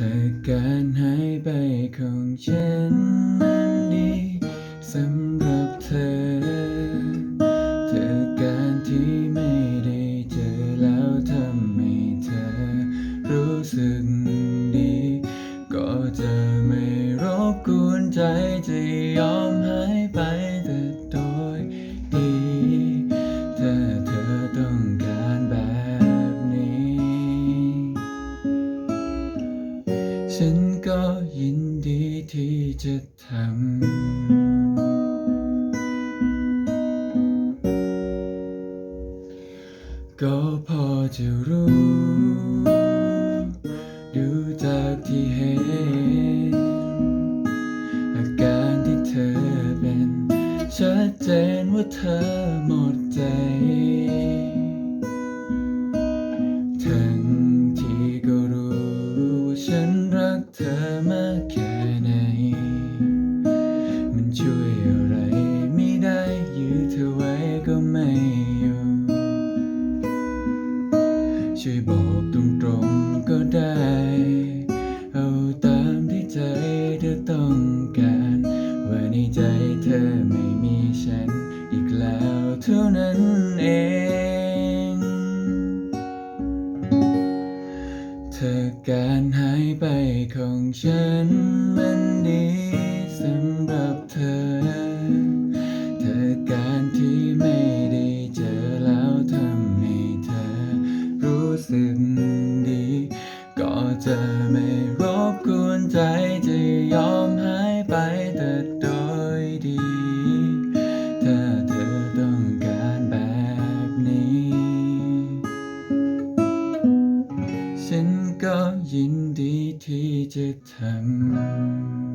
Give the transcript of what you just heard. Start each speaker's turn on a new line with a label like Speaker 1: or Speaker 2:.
Speaker 1: ถ้าการหายไปของฉันนั้นดีสำหรับเธอ เธอการที่ไม่ได้เจอแล้วทำให้เธอ รู้สึกดี ก็จะไม่รบกวนใจจะยอมให ฉันก็ยินดีที่จะทำ ก็พอจะรู้ ดูจากที่เห็น อาการที่เธอเป็น ชัดเจนว่าเธอหมดใจ ช่วยบอกตรงๆก็ได้ เอาตามที่ใจเธอต้องการ ว่าในใจเธอไม่มีฉัน อีกแล้วเท่านั้นเอง เธอการหายไปของฉันมันดี สึกดี ก็จะไม่รบกวนใจจะยอมหายไปแต่โดยดี ถ้าเธอต้องการแบบนี้ ฉันก็ยินดีที่จะทำ